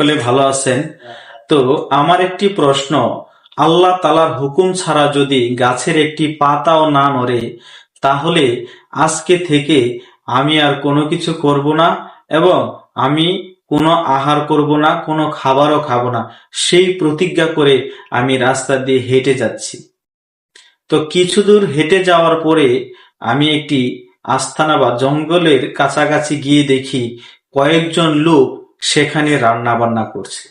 সকলে ভালো আছেন? তো আমার একটি প্রশ্ন, আল্লাহ তালার হুকুম ছাড়া যদি গাছের একটি পাতাও না নড়ে, তাহলে আজকে থেকে আমি আর কোনো কিছু করব না এবং আমি কোনো আহার করব না, কোনো খাবারও খাব না। সেই প্রতিজ্ঞা করে আমি রাস্তা দিয়ে হেঁটে যাচ্ছি। তো কিছু দূর হেঁটে যাওয়ার পরে আমি একটি আস্তানা বা জঙ্গলের কাছাকাছি গিয়ে দেখি কয়েকজন লোক সেখানে রান্না বান্না করছে।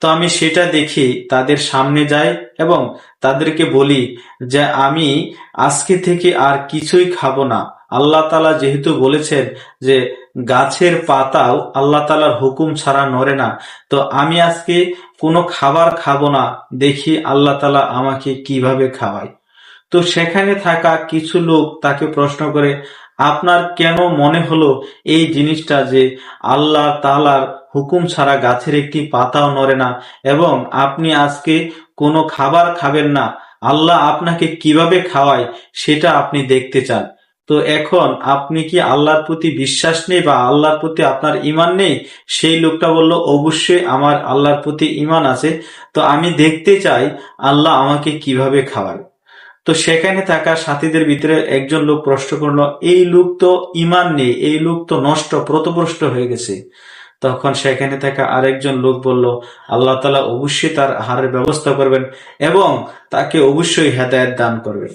তো আমি সেটা দেখে তাদের সামনে যাই এবং তাদেরকে বলি যে, আমি আজকে থেকে আর কিছুই খাব না। আল্লাহ তালা যেহেতু বলেছেন যে, গাছের পাতাও আল্লাহ তালার হুকুম ছাড়া নড়ে না। তো আমি আজকে কোনো খাবার খাব না, দেখি আল্লাহ তালা আমাকে কীভাবে খাওয়ায়। তো সেখানে থাকা কিছু লোক তাকে প্রশ্ন করে আপনার কেন মনে হলো এই জিনিসটা যে আল্লাহ তালার হুকুম ছাড়া গাছের একটি পাতাও নড়ে না এবং আপনি আজকে কোনো খাবার খাবেন না? আল্লাহ আপনাকে কীভাবে খাওয়ায় সেটা আপনি দেখতে চান। তো এখন আপনি কি আল্লাহর প্রতি বিশ্বাস নেই বা আল্লাহর প্রতি আপনার ইমান নেই? সেই লোকটা বলল, অবশ্যই আমার আল্লাহর প্রতি ইমান আছে। তো আমি দেখতে চাই আল্লাহ আমাকে কীভাবে খাওয়ায়। তো সেখানে থাকা সাথীদের ভিতরে একজন লোক প্রশ্ন করল, এই লোক তো ইমান নেই, এই লোক তো নষ্ট, প্রতপ্রষ্ট হয়ে গেছে। তখন সেখানে থাকা আরেকজন লোক বলল, আল্লাহ তালা অবশ্যই তার আহারের ব্যবস্থা করবেন এবং তাকে অবশ্যই হেদায়ত দান করবেন।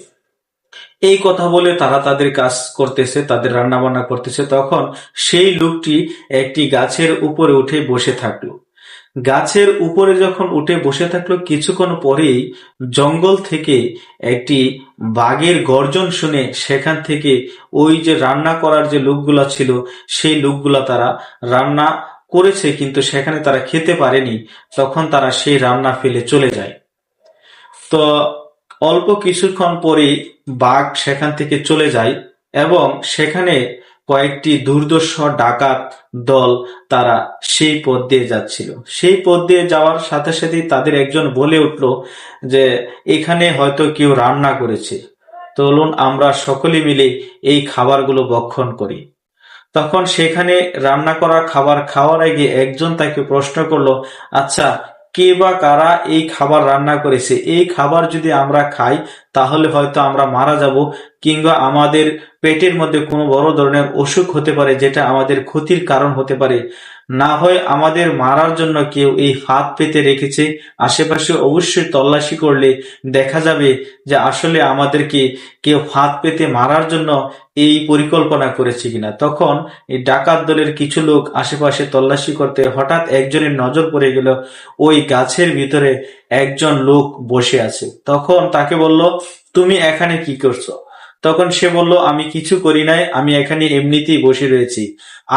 এই কথা বলে তারা তাদের কাজ করতেছে, তাদের রান্না বান্না করতেছে। তখন সেই লোকটি একটি গাছের উপরে উঠে বসে থাকল। গাছের উপরে যখন উঠে বসে থাকল, কিছুক্ষণ পরেই জঙ্গল থেকে একটি বাঘের গর্জন শুনে সেখান থেকে ওই যে রান্না করার যে লোকগুলা ছিল, সেই লোকগুলা তারা রান্না করেছে, কিন্তু সেখানে তারা খেতে পারেনি। তখন তারা সেই রান্না ফেলে চলে যায়। তো অল্প কিছুক্ষণ পরেই বাঘ সেখান থেকে চলে যায় এবং সেখানে কয়েকটি দুর্দর্শ ডাকাত দল তারা সেই পথ দিয়ে যাচ্ছিল। সেই পথ দিয়ে যাওয়ার সাথে সাথেই তাদের একজন বলে উঠল যে, এখানে হয়তো কেউ রান্না করেছে। চলুন আমরা সকলে মিলে এই খাবারগুলো ভক্ষণ করি। তখন সেখানে রান্না করা খাবার খাওয়ার আগে একজন তাকে প্রশ্ন করল আচ্ছা কে বা কারা এই খাবার রান্না করেছে? এই খাবার যদি আমরা খাই, তাহলে হয়তো আমরা মারা যাব কিংবা আমাদের পেটের মধ্যে কোনো বড় ধরনের অসুখ হতে পারে, যেটা আমাদের ক্ষতির কারণ হতে পারে। না হয় আমাদের মারার জন্য কেউ এই ফাঁদ পেতে রেখেছে। আশেপাশে অবশ্যই তল্লাশি করলে দেখা যাবে যে আসলে আমাদেরকে কেউ ফাঁদ পেতে মারার জন্য এই পরিকল্পনা করেছে কিনা। তখন এই ডাকাত দলের কিছু লোক আশেপাশে তল্লাশি করতে হঠাৎ একজনের নজর পড়ে গেল। ওই গাছের ভিতরে একজন লোক বসে আছে। তখন তাকে বলল, তুমি এখানে কি করছ? তখন সে বলল, আমি কিছু করি নাই, আমি এখানে এমনিতেই বসে রয়েছি।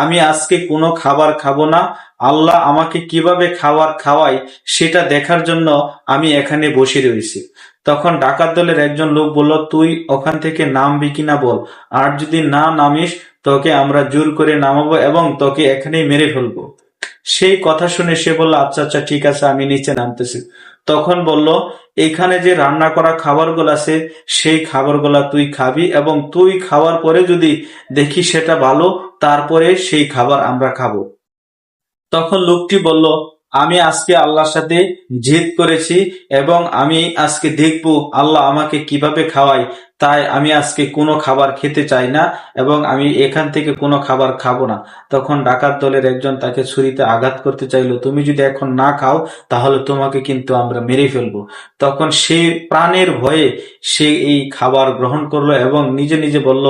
আমি আজকে কোনো খাবার খাব না। আল্লাহ আমাকে কীভাবে খাবার খাওয়ায় সেটা দেখার জন্য আমি এখানে বসে রয়েছি। তখন ডাকাত দলের একজন লোক বলল, তুই ওখান থেকে নামবি কিনা বল। আর যদি না নামিস, তোকে আমরা জোর করে নামাবো এবং তোকে এখানেই মেরে ফেলব। সেই কথা শুনে সে বলল আচ্ছা আচ্ছা ঠিক আছে, আমি নিচে নামতেছি। তখন বলল, এখানে যে রান্না করা খাবারগুলো আছে, সেই খাবারগুলা তুই খাবি এবং তুই খাওয়ার পরে যদি দেখি সেটা ভালো, তারপরে সেই খাবার আমরা খাব। তখন লোকটি বলল, আমি আজকে আল্লাহর সাথে জেদ করেছি এবং আমি আজকে দেখব আল্লাহ আমাকে কীভাবে খাওয়ায়। তাই আমি আজকে কোনো খাবার খেতে চাই না এবং আমি এখান থেকে কোনো খাবার খাব না। তখন ডাকাত দলের একজন তাকে ছুরিতে আঘাত করতে চাইলো, তুমি যদি এখন না খাও, তাহলে তোমাকে কিন্তু আমরা মেরে ফেলব। তখন সে প্রাণের ভয়ে সে এই খাবার গ্রহণ করল এবং নিজে নিজে বলল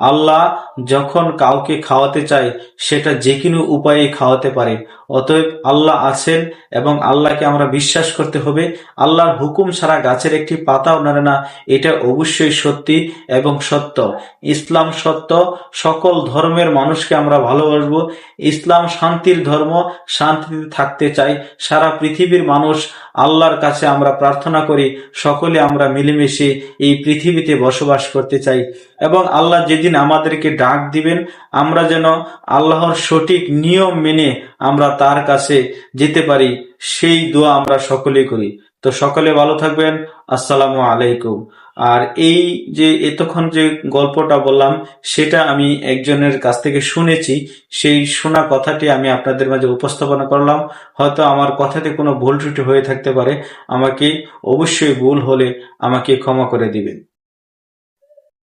আল্লাহ যখন কাউকে খাওয়াতে চায়, সেটা যে কোনো উপায়ে খাওয়াতে পারে। অতএব আল্লাহ আছেন এবং আল্লাহকে আমরা বিশ্বাস করতে হবে। আল্লাহর হুকুম ছাড়া গাছের একটি পাতাও নাড়ে না। এটা অবশ্যই সত্যি এবং সত্য। ইসলাম সত্য। সকল ধর্মের মানুষকে আমরা ভালোবাসবো। ইসলাম শান্তির ধর্ম। শান্তিতে থাকতে চাই। সারা পৃথিবীর মানুষ আল্লাহর কাছে আমরা প্রার্থনা করি। সকলে আমরা মিলেমিশে এই পৃথিবীতে বসবাস করতে চাই। এবং আল্লাহ যেদিন আমাদেরকে ডাক দিবেন, আমরা যেন আল্লাহর সঠিক নিয়ম মেনে আমরা তার কাছে যেতে পারি, সেই দোয়া আমরা সকলে করি। তো সকলে ভালো থাকবেন, আসসালামু আলাইকুম। আর এই যে এতক্ষণ যে গল্পটা বললাম, সেটা আমি একজনের কাছ থেকে শুনেছি, সেই শোনা কথাটি আমি আপনাদের মাঝে উপস্থাপনা করলাম। হয়তো আমার কথাতে কোনো ভুল ত্রুটি হয়ে থাকতে পারে, আমাকে অবশ্যই ভুল হলে আমাকে ক্ষমা করে দিবেন।